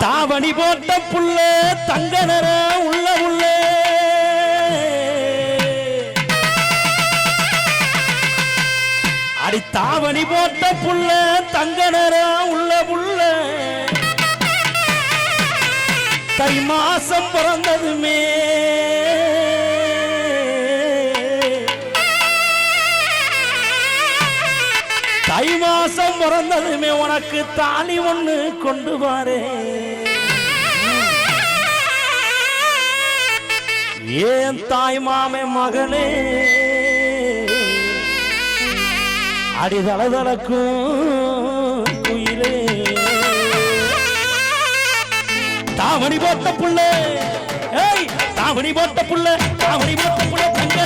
தாவணி போட்ட புள்ள தங்க நிற உள்ள உள்ள. தாவணி போட்ட புள்ள தங்க நிற உள்ள உள்ள. தை மாசம் பிறந்ததுமே. தை மாசம் பிறந்ததுமே உனக்கு தாலி ஒன்று கொண்டு வாரே ஏன் தாய் மாமே மகனே? அடிதளதளக்கும் உயிரே தாமணி போட்ட புள்ள. ஏய் தாவணி போட்ட புள்ள தாமணி போட்ட புள்ள தங்க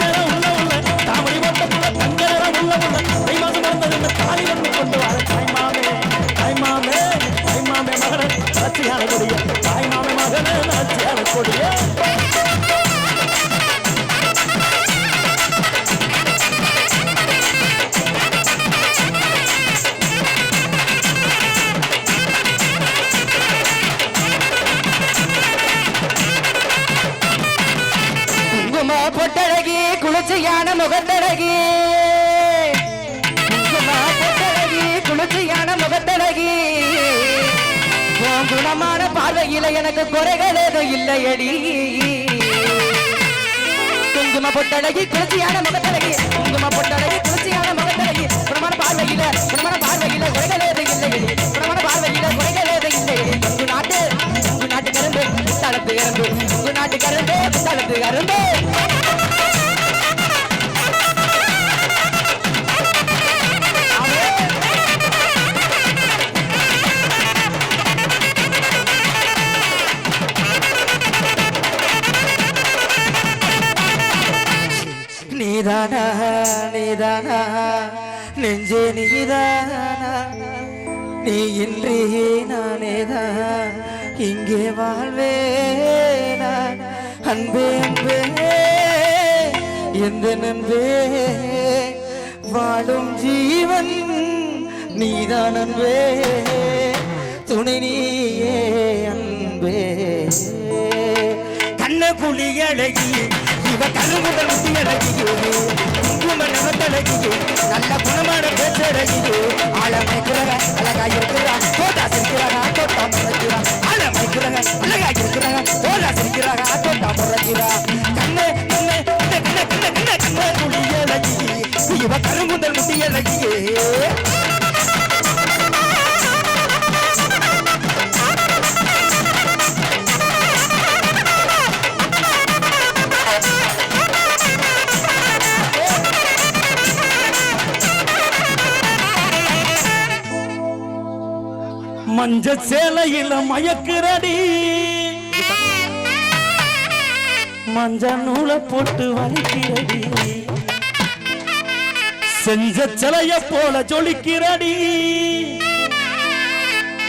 முகத்தழகி. குங்கும குளிர்ச்சியான முகத்தழகி. குணமான பார்வையில எனக்கு குறைகள் ஏதும் இல்லையடி. குங்கும பொட்டழகி குளிர்ச்சியான முகத்தழகி. குங்கும பொட்டழகி குளிர்ச்சியான முகத்தழகி. குணமான பார்வையில குணமான பார்வையில குறைகள் ஏதும் இல்லையடி. குணமான பார்வையில குறைகள் ஏதும் இல்லையடி. உங்க நாட்டு உங்க நாட்டு கரும்பு புத்தாளத்து கரும்பு. உங்க நாட்டு கரும்பு புத்தாளத்து கரும்பு. நீதானா நீதானா? நெஞ்சே நீதானா? நீ இன்றி நானேதான் இங்கே வாழ்வேனா அன்பே அன்பே எந்த நன்பே வாழும் ஜீவன் நீதான் அன்பே துணை நீயே அன்பே. கண்ண குழி அழகி இவ கருமுதல் முத்தி அழகி குங்கும நகத்தழகி நல்ல குணமான பேச்சழகி ஆழமை குலக அழகா இருக்கிறா மஞ்ச சேலையில மயக்குறடி. மஞ்ச நூலை போட்டு வலிக்கிறடி. செஞ்ச சிலைய போல ஜொலிக்கிறடி.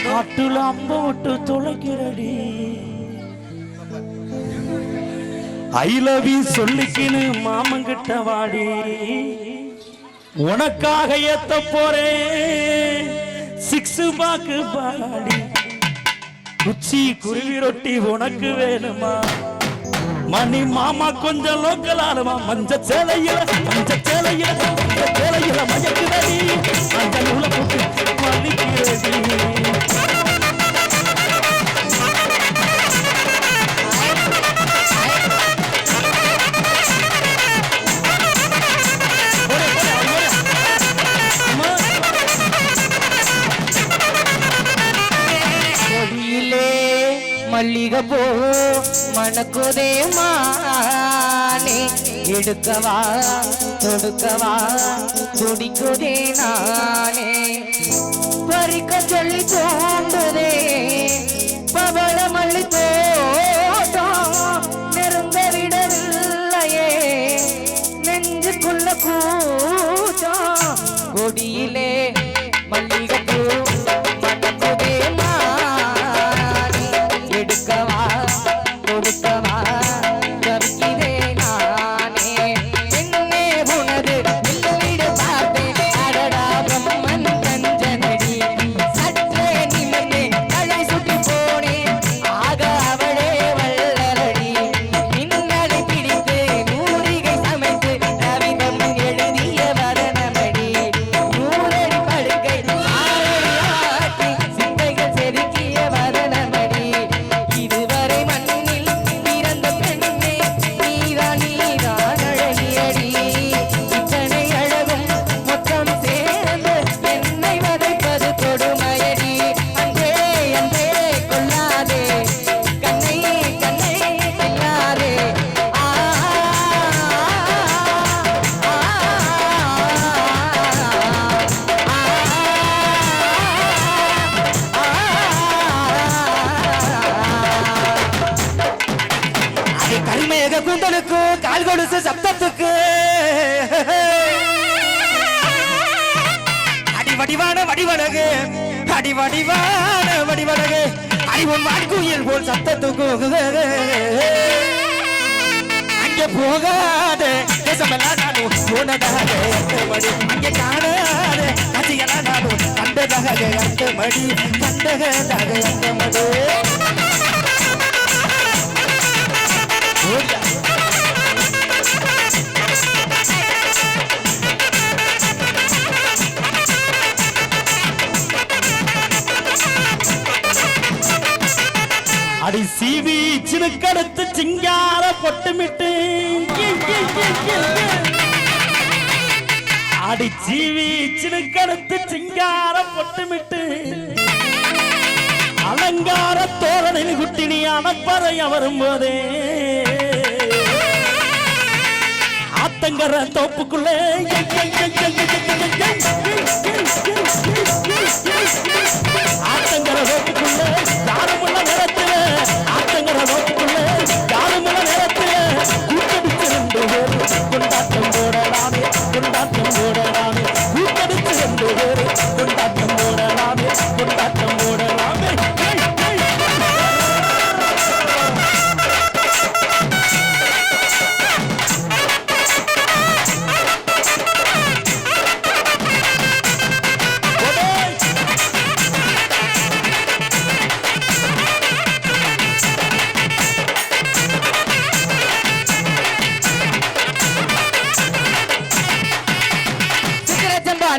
காட்டுல அம்ப விட்டு தொலைக்கிறடி. ஐ லவ் யூ சொல்லிக்கின்னு மாமங்கிட்ட வாடி. உனக்காக ஏத்த போறேன். சிக்ஸ் பாக்கு பாடி. குச்சி குருவி ரொட்டி உனக்கு வேணுமா? மணி மாமா கொஞ்சம் லோக்கல் ஆளுமா? மஞ்ச சேலையில மஞ்ச சேலையில மஞ்ச சேலையில மயக்குதடி மஞ்சள் உள்ள போட்டு வலிக்கிறடி மல்லிகை போ மணக்குதே மானே. எடுக்கவா தொடுக்கவா துடிக்குதே நானே. பறிக்க சொல்லி தோண்டுதே கால் சப்தத்துக்கு அடி வடிவான வடிவழகு. அடி வடிவான வடிவழகு. அடி உன் வாட்குயில் போல் சத்தத்துக்கு அங்கே போகாத. தேசமெல்லாம் நானும் போனதாக. அர்த்தமடி அங்கே காணாத. காட்சியெல்லாம் நானும் கண்டதாக. அடி சீவி சிறுக்கடுத்து சிங்கார பொட்டுமிட்டு. அடி சீவி சிறுக்கடுத்து சிங்கார பொட்டுமிட்டு. அலங்கார தோரணில் குட்டினி அணப்பறைய வரும்போதே ஆத்தங்கர தோப்புக்குள்ளே. ஆத்தங்கர யாரும் உள்ள நேரத்தில் ஆத்தங்கர தோப்புக்குள்ள யாருமுள்ள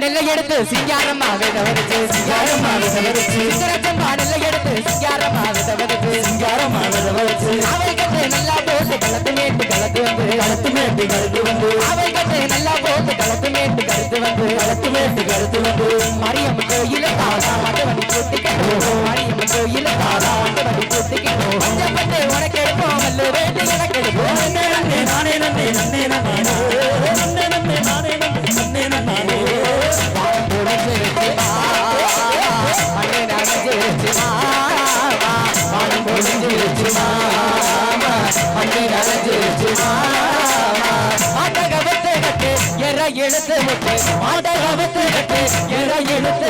நெல்லை எடுத்து சிங்காரமாக தவறுச்சு சிங்காரமாக தவறுச்சு சித்திரச்சம்பா நெல்லை எடுத்து சிங்காரமாக தவறுச்சு சிங்காரமாக தவறுச்சு அவை கட்டு நல்லா போட்டு களத்து மேட்டு களத்து வந்து. களத்து மேட்டு களத்து வந்து. அவை கட்டு நல்லா போட்டு களத்து மேட்டு களத்து வந்து. களத்து மேட்டு களத்து வந்து. மரியம்மன் கோயில தாதா எழுத்து விட்டு மாட்டகவத்து விட்டு எற எடுத்து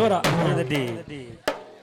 ဆိုတာအမှန်တည်း